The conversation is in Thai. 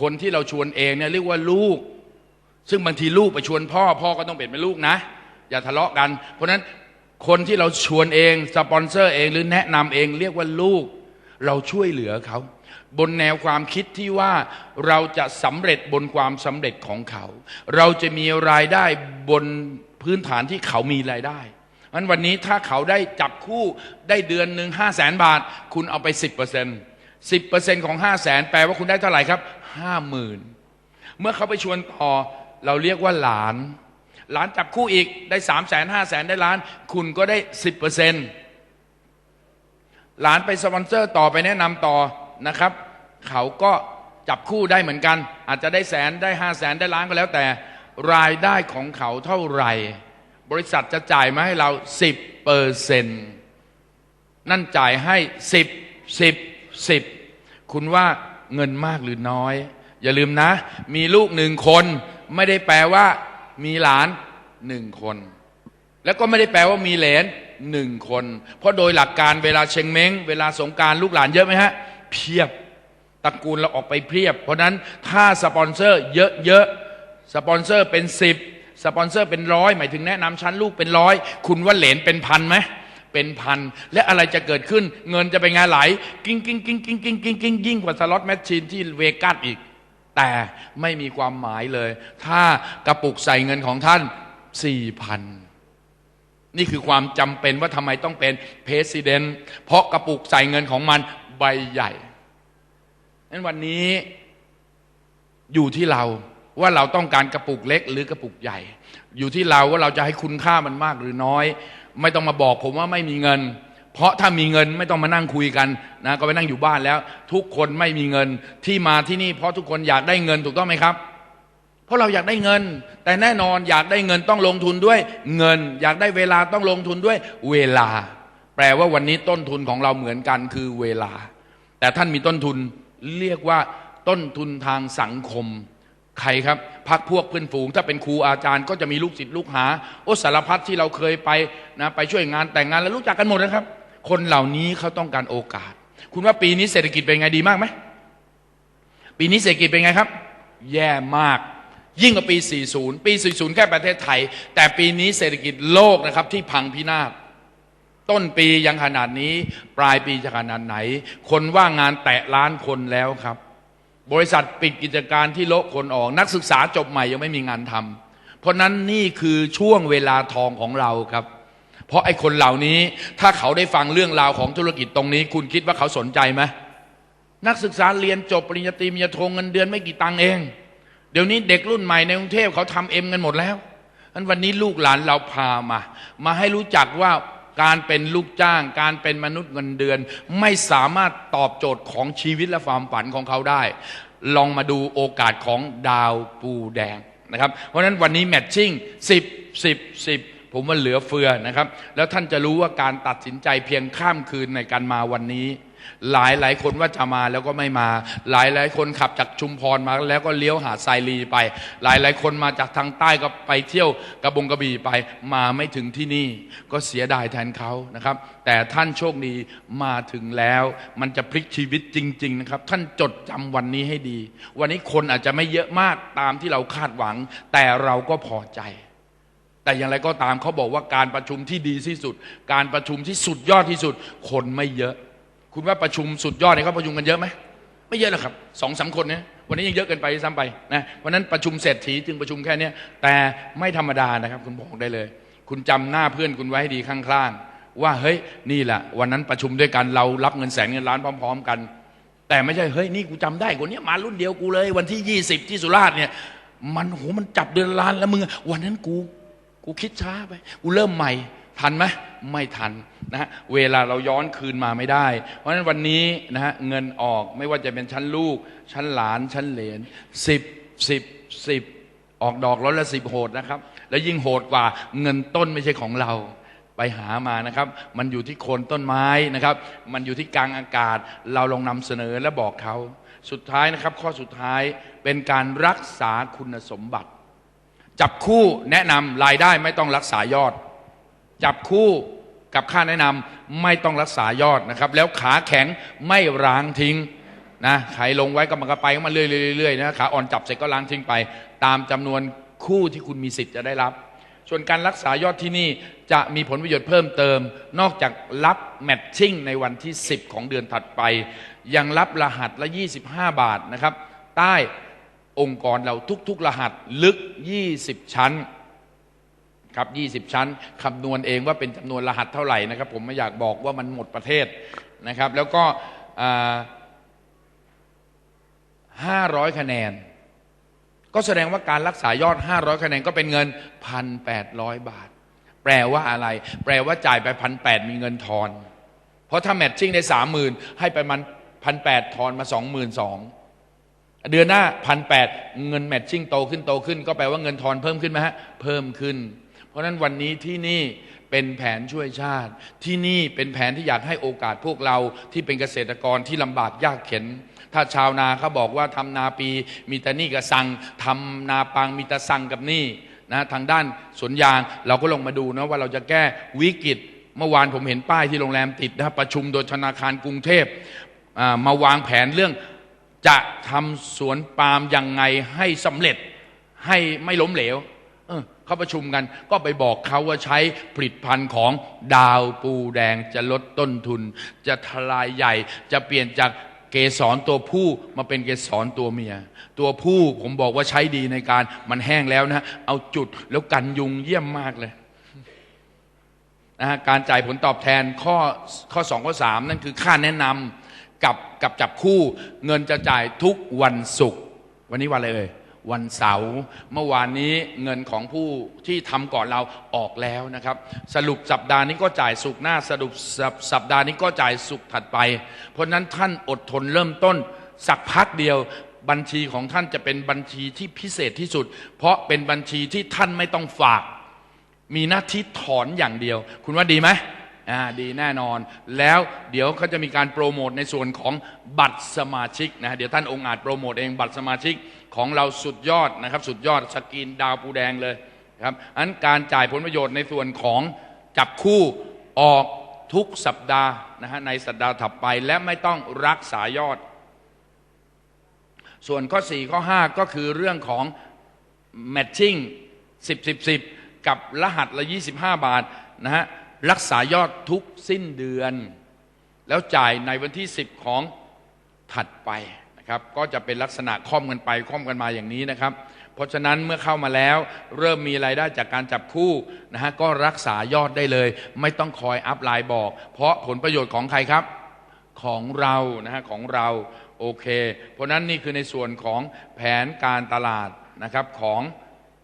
คนที่เราชวนเองเนี่ยเรียกว่าลูก ซึ่งบางทีลูกไปชวนพ่อ พ่อก็ต้องเป็นเป็นลูกนะ อย่าทะเลาะกัน เพราะนั้นคนที่เราชวนเองสปอนเซอร์เองหรือแนะนำเองเรียกว่าลูก เราช่วยเหลือเขา บนแนวความคิดที่ว่าเราจะสำเร็จบนความสำเร็จของเขา เราจะมีรายได้บนพื้นฐานที่เขามีรายได้งั้นวันนี้ถ้าเขาได้จับคู่ได้เดือนหนึ่งห้าแสนบาท คุณเอาไปสิบเปอร์เซ็นต์สิบเปอร์เซ็นต์ของห้าแสนแปลว่าคุณได้เท่าไหร่ครับ ห้าหมื่นเมื่อเขาไปชวนต่อเราเรียกว่าหลาน หลานจับคู่อีกได้สามแสนห้าแสนได้ล้าน คุณก็ได้สิบเปอร์เซ็นต์หลานไปสปอนเซอร์ต่อไปแนะนำต่อนะครับ เขาก็จับคู่ได้เหมือนกัน อาจจะได้แสนได้ห้าแสนได้ล้านก็แล้วแต่รายได้ของเขาเท่าไหร่ บริษัทจะจ่ายมาให้เราสิบเปอร์เซ็นต์นั่นจ่ายให้สิบสิบสิบคุณว่า เงินมากหรือน้อย อย่าลืมนะ มีลูกหนึ่งคน ไม่ได้แปลว่า มีหลานหนึ่งคน แล้วก็ไม่ได้แปลว่ามีเหลนหนึ่งคน เพราะโดยหลักการเวลาเชงเม้ง เวลาสงการลูกหลานเยอะไหมฮะ เพียบตระกูลเราออกไปเพียบ เพราะนั้นถ้าสปอนเซอร์เยอะๆสปอนเซอร์เป็นสิบสปอนเซอร์เป็นร้อยหมายถึงแนะนำชั้นลูกเป็นร้อยคุณว่าเหรนเป็นพันไหม เป็นพัน และอะไรจะเกิดขึ้น เงินจะไปนไงานไหล กิ้งกิ้งกิ้งกิ้งกิ้งกิ้งกิ้งยิ่งกว่าสล็อตแมชชีนที่เวกัสอีก แต่ไม่มีความหมายเลย ถ้ากระปุกใส่เงินของท่านสี่พันนี่คือความจำเป็นว่าทำไมต้องเป็นเพรสิดเนเพราะกระปุกใส่เงินของมันใบใหญ่นั้นวันนี้อยู่ที่เราว่าเราต้องการกระปุกเล็กหรือกระปุกใหญ่ อยู่ที่เราว่าเราจะให้คุณค่ามันมากหรือน้อย ไม่ต้องมาบอกผมว่าไม่มีเงิน เพราะถ้ามีเงินไม่ต้องมานั่งคุยกันนะก็ไปนั่งอยู่บ้านแล้ว ทุกคนไม่มีเงินที่มาที่นี่ เพราะทุกคนอยากได้เงินถูกต้องไหมครับ เพราะเราอยากได้เงิน แต่แน่นอนอยากได้เงินต้องลงทุนด้วยเงิน อยากได้เวลาต้องลงทุนด้วยเวลา แปลว่าวันนี้ต้นทุนของเราเหมือนกันคือเวลา แต่ท่านมีต้นทุนเรียกว่าต้นทุนทางสังคม ใครครับพักพวกเพื่อนฝูง ถ้าเป็นครูอาจารย์ก็จะมีลูกศิษย์ลูกหาโอสารพัดที่เราเคยไปนะไปช่วยงานแต่งงานแล้วรู้จักกันหมดนะครับ คนเหล่านี้เขาต้องการโอกาส คุณว่าปีนี้เศรษฐกิจเป็นไงดีมากไหมปีนี้เศรษฐกิจเป็นไงครับ แย่มาก ยิ่งกว่าปี 40 ปี 40 แค่ประเทศไทย แต่ปีนี้เศรษฐกิจโลกนะครับที่พังพินาศต้นปียังขนาดนี้ ปลายปีจะขนาดไหน คนว่างงานแตะล้านคนแล้วครับ บริษัทปิดกิจการที่โละคนออก นักศึกษาจบใหม่ยังไม่มีงานทำเพราะนั้นนี่คือช่วงเวลาทองของเราครับ เพราะไอ้คนเหล่านี้ถ้าเขาได้ฟังเรื่องราวของธุรกิจตรงนี้ คุณคิดว่าเขาสนใจไหมนักศึกษาเรียนจบปริญญาตรีปริญาโทเงินเดือนไม่กี่ตังเอง เดี๋ยวนี้เด็กรุ่นใหม่ในกรุงเทพเขาทำเอ็มกันหมดแล้วนั้นวันนี้ลูกหลานเราพามา มาให้รู้จักว่า การเป็นลูกจ้าง การเป็นมนุษย์เงินเดือน ไม่สามารถตอบโจทย์ของชีวิตและความฝันของเขาได้ ลองมาดูโอกาสของดาวปูแดงนะครับ เพราะฉะนั้นวันนี้แมทชิ่ง10 10 10ผมว่าเหลือเฟือนะครับ แล้วท่านจะรู้ว่าการตัดสินใจเพียงข้ามคืนในการมาวันนี้ หลายหลายคนว่าจะมาแล้วก็ไม่มา หลายหลายคนขับจากชุมพรมาแล้วก็เลี้ยวหาดทรายลีไป หลายหลายคนมาจากทางใต้ก็ไปเที่ยวกระบงกระบี่ไปมาไม่ถึงที่นี่ ก็เสียดายแทนเขานะครับ แต่ท่านโชคดีมาถึงแล้ว มันจะพลิกชีวิตจริง ๆ นะครับ ท่านจดจำวันนี้ให้ดี วันนี้คนอาจจะไม่เยอะมากตามที่เราคาดหวัง แต่เราก็พอใจแต่อย่างไรก็ตามเขาบอกว่าการประชุมที่ดีที่สุด การประชุมที่สุดยอดที่สุด คนไม่เยอะ คุณว่าประชุมสุดยอดเนี่ยเขาประชุมกันเยอะไหมไม่เยอะหรอกครับสองสามคนเนี่ยวันนี้ยังเยอะเกินไปซ้ำไปนะวันนั้นประชุมเศรษฐีจึงประชุมแค่เนี้ยแต่ไม่ธรรมดานะครับคุณบอกได้เลย คุณจำหน้าเพื่อนคุณไว้ให้ดีข้างๆ ว่าเฮ้ยนี่แหละวันนั้นประชุมด้วยกันเรารับเงินแสนเงินล้านพร้อม ๆ กัน แต่ไม่ใช่เฮ้ยนี่กูจำได้คนนี้มารุ่นเดียวกูเลย วันที่ยี่สิบที่สุราษฎร์เนี่ยมันโหมันจับเดือนล้านแล้วมึงวันนั้นกูกูคิดช้าไปกูเริ่มใหม่ ทันไหมไม่ทันนะฮะเวลาเราย้อนคืนมาไม่ได้ เพราะฉะนั้นวันนี้นะฮะเงินออกไม่ว่าจะเป็นชั้นลูก ชั้นหลานชั้นเหลนสิบสิบสิบออกดอกร้อยละสิบโหดนะครับ แล้วยิ่งโหดกว่าเงินต้นไม่ใช่ของเราไปหามานะครับ มันอยู่ที่โคนต้นไม้นะครับ มันอยู่ที่กลางอากาศ เราลองนำเสนอและบอกเขาสุดท้ายนะครับ ข้อสุดท้ายเป็นการรักษาคุณสมบัติ จับคู่แนะนำรายได้ไม่ต้องรักษายอด จับคู่กับค่าแนะนำไม่ต้องรักษายอดนะครับ แล้วขาแข็งไม่ร้างทิ้งนะใครลงไว้ก็มันก็ไปก็มาเรื่อยๆเรื่อยๆนะขาอ่อนจับเสร็จก็ล้างทิ้งไป ตามจำนวนคู่ที่คุณมีสิทธิ์จะได้รับ ส่วนการรักษายอดที่นี่จะมีผลประโยชน์เพิ่มเติม นอกจากรับแมทชิ่งในวันที่ 10 ของเดือนถัดไป ยังรับรหัสละ 25 บาทนะครับ ใต้องค์กรเราทุกๆรหัสลึก 20 ชั้น ครับ 20 ชั้นคำนวณเองว่าเป็นจำนวนรหัสเท่าไหร่นะครับ ผมไม่อยากบอกว่ามันหมดประเทศนะครับ แล้วก็อ่า500 คะแนน ก็แสดงว่าการรักษายอด 500 คะแนนก็เป็นเงิน 1,800 บาท แปลว่าอะไร แปลว่าจ่ายไป 1,800 มีเงินทอน เพราะถ้าแมทชิ่งได้30,000 ให้ไปมัน 1,800 ทอนมา 22,000เดือนหน้า1,800เงินแมทชิ่งโตขึ้นโตขึ้น ก็แปลว่าเงินทอนเพิ่มขึ้นไหมฮะ เพิ่มขึ้น เพราะนั้นวันนี้ที่นี่เป็นแผนช่วยชาติ ที่นี่เป็นแผนที่อยากให้โอกาสพวกเราที่เป็นเกษตรกรที่ลำบากยากเข็น ถ้าชาวนาเขาบอกว่าทำนาปี มีแต่นี่กับสังทำนาปังมีแต่สังกับนี่นะทางด้านสวนยางเราก็ลงมาดูนะว่าเราจะแก้วิกฤตเมื่อวานผมเห็นป้ายที่โรงแรมติดนะประชุมโดยธนาคารกรุงเทพมาวางแผนเรื่องจะทำสวนปาล์มยังไงให้สำเร็จให้ไม่ล้มเหลว เออเขาประชุมกันก็ไปบอกเขาว่าใช้ผลิตภัณฑ์ของดาวปูแดงจะลดต้นทุน จะทลายใหญ่ จะเปลี่ยนจากเกสรตัวผู้มาเป็นเกสรตัวเมีย ตัวผู้ผมบอกว่าใช้ดีในการมันแห้งแล้วนะเอาจุดแล้วกันยุงเยี่ยมมากเลยนะฮะการจ่ายผลตอบแทนข้อข้อ2ข้อ3 นั่นคือค่าแนะนำกับกับจับคู่ เงินจะจ่ายทุกวันศุกร์วันนี้วันอะไรเอ่ย วันเสาร์เมื่อวานนี้เงินของผู้ที่ทำก่อนเราออกแล้วนะครับ สรุปสัปดาห์นี้ก็จ่ายสุกหน้าสรุปสัปสัปดาห์นี้ก็จ่ายสุกถัดไป เพราะฉะนั้นท่านอดทนเริ่มต้นสักพักเดียวบัญชีของท่านจะเป็นบัญชีที่พิเศษที่สุด เพราะเป็นบัญชีที่ท่านไม่ต้องฝาก มีหน้าที่ถอนอย่างเดียว คุณว่าดีไหม อ่าดีแน่นอน แล้วเดี๋ยวเขาจะมีการโปรโมทในส่วนของบัตรสมาชิกนะเดี๋ยวท่านองค์อาจโปรโมทเองบัตรสมาชิกของเราสุดยอดนะครับสุดยอดสกรีนดาวปูแดงเลยครับอันการจ่ายผลประโยชน์ในส่วนของจับคู่ออกทุกสัปดาห์นะฮะในสัปดาห์ถัดไปและไม่ต้องรักษายอด ส่วนข้อ 4 ข้อ 5 ก็คือเรื่องของ matching 10 10 10 กับรหัสละ 25 บาทนะฮะ รักษายอดทุกสิ้นเดือน แล้วจ่ายในวันที่ 10 ของถัดไปนะครับ ก็จะเป็นลักษณะค่อมกันไปค่อมกันมาอย่างนี้นะครับ เพราะฉะนั้นเมื่อเข้ามาแล้ว เริ่มมีรายได้จากการจับคู่นะฮะก็รักษายอดได้เลย ไม่ต้องคอยอัพไลน์บอก เพราะผลประโยชน์ของใครครับของเรานะฮะของเราโอเค เพราะฉะนั้นนี่คือในส่วนของแผนการตลาดนะครับของ